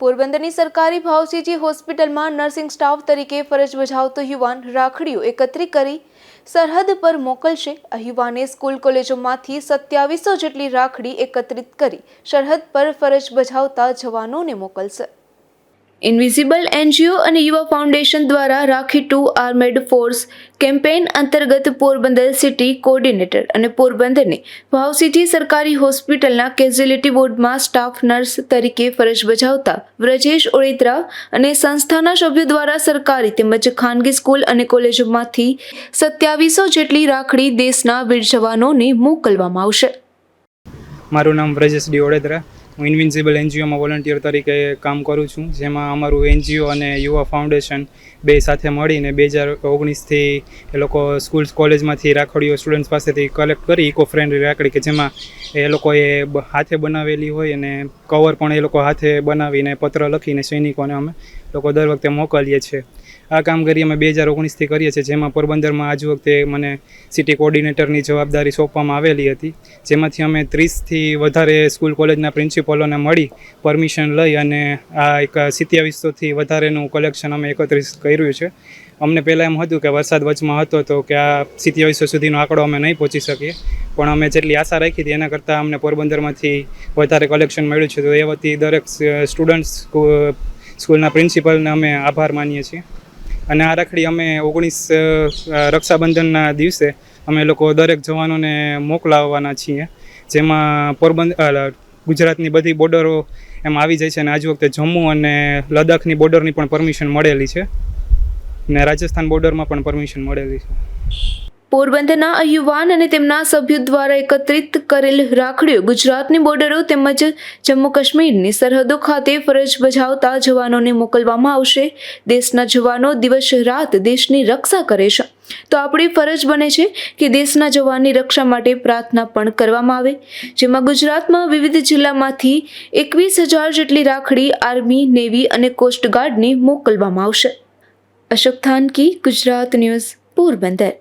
પોરબંદરની સરકારી ભાવસીજી હોસ્પિટલમાં નર્સિંગ સ્ટાફ તરીકે ફરજ બજાવતો યુવાન રાખડીઓ એકત્રિત કરી સરહદ પર મોકલશે. આ યુવાને સ્કૂલ કોલેજોમાંથી સત્યાવીસો જેટલી રાખડી એકત્રિત કરી સરહદ પર ફરજ બજાવતા જવાનોને મોકલશે. ઇનવિઝિબલ એનજીઓ અને યુવા ફાઉન્ડેશન દ્વારા Rakhi to armed force campaign અંતર્ગત પોરબંદર સિટી કોર્ડિનેટર અને પોરબંદરની ભાવસીટી સરકારી હોસ્પિટલના કેઝ્યુલિટી બોર્ડમાં સ્ટાફ નર્સ તરીકે ફરજ બજાવતા વ્રજેશ ઓળેદરા અને સંસ્થાના સભ્યો દ્વારા સરકારી તેમજ ખાનગી સ્કૂલ અને કોલેજોમાંથી સત્યાવીસો જેટલી રાખડી દેશના વીર જવાનોને મોકલવામાં આવશે. મારું નામ વ્રજેશ ડી ઓડેદરા હું ઇન્વિન્સિબલ એનજીઓમાં વોલન્ટિયર તરીકે કામ કરું છું. જેમાં અમારું એનજીઓ અને યુવા ફાઉન્ડેશન બે સાથે મળીને બે હજાર ઓગણીસથી એ લોકો સ્કૂલ્સ કોલેજમાંથી રાખડીઓ સ્ટુડન્ટ્સ પાસેથી કલેક્ટ કરી ઇકો ફ્રેન્ડલી રાખડી કે જેમાં એ લોકોએ હાથે બનાવેલી હોય અને કવર પણ એ લોકો હાથે બનાવીને પત્ર લખીને સૈનિકોને અમે લોકો દર વખતે મોકલીએ છીએ. આ કામગીરી અમે બે હજાર ઓગણીસથી કરીએ છીએ, જેમાં પોરબંદરમાં આજ વખતે મને સિટી કોર્ડિનેટરની જવાબદારી સોંપવામાં આવેલી હતી. જેમાંથી અમે ત્રીસથી વધારે સ્કૂલ કોલેજના પ્રિન્સિપલોને મળી પરમિશન લઈ અને આ એક સિત્યાવીસોથી વધારેનું કલેક્શન અમે એકત્રિત કર્યું છે. અમને પહેલાં એમ હતું કે વરસાદ વચમાં હતો તો કે આ સિત્યાવીસો સુધીનો આંકડો અમે નહીં પહોંચી શકીએ. પણ અમે જેટલી આશા રાખી હતી, એના કરતાં અમને પોરબંદરમાંથી વધારે કલેક્શન મળ્યું છે. તો એ વતી દરેક સ્ટુડન્ટ્સ સ્કૂલના પ્રિન્સિપલને અમે આભાર માનીએ છીએ. અને આ રાખડી અમે ઓગણીસ રક્ષાબંધનના દિવસે અમે લોકો દરેક જવાનોને મોકલાવવાના છીએ. જેમાં પોરબંદર ગુજરાતની બધી બોર્ડરો એમ આવી જાય છે અને આજ વખતે જમ્મુ અને લદ્દાખની બોર્ડરની પણ પરમિશન મળેલી છે. ને રાજસ્થાન બોર્ડરમાં પણ પરમિશન મળેલી છે. પોરબંદરના યુવાન અને તેમના સભ્યો દ્વારા એકત્રિત કરેલ રાખડીઓ ગુજરાતની બોર્ડરો તેમજ જમ્મુ કાશ્મીરની સરહદો ખાતે ફરજ બજાવતા જવાનોને મોકલવામાં આવશે. દેશના જવાનો દિવસ રાત દેશની રક્ષા કરે છે. તો આપણી ફરજ બને છે કે દેશના જવાનની રક્ષા માટે પ્રાર્થના પણ કરવામાં આવે. જેમાં ગુજરાતમાં વિવિધ જિલ્લામાંથી એકવીસ હજાર જેટલી રાખડી, આર્મી, નેવી અને કોસ્ટગાર્ડને મોકલવામાં આવશે. અશોક થાનકી, ગુજરાત ન્યૂઝ, પોરબંદર.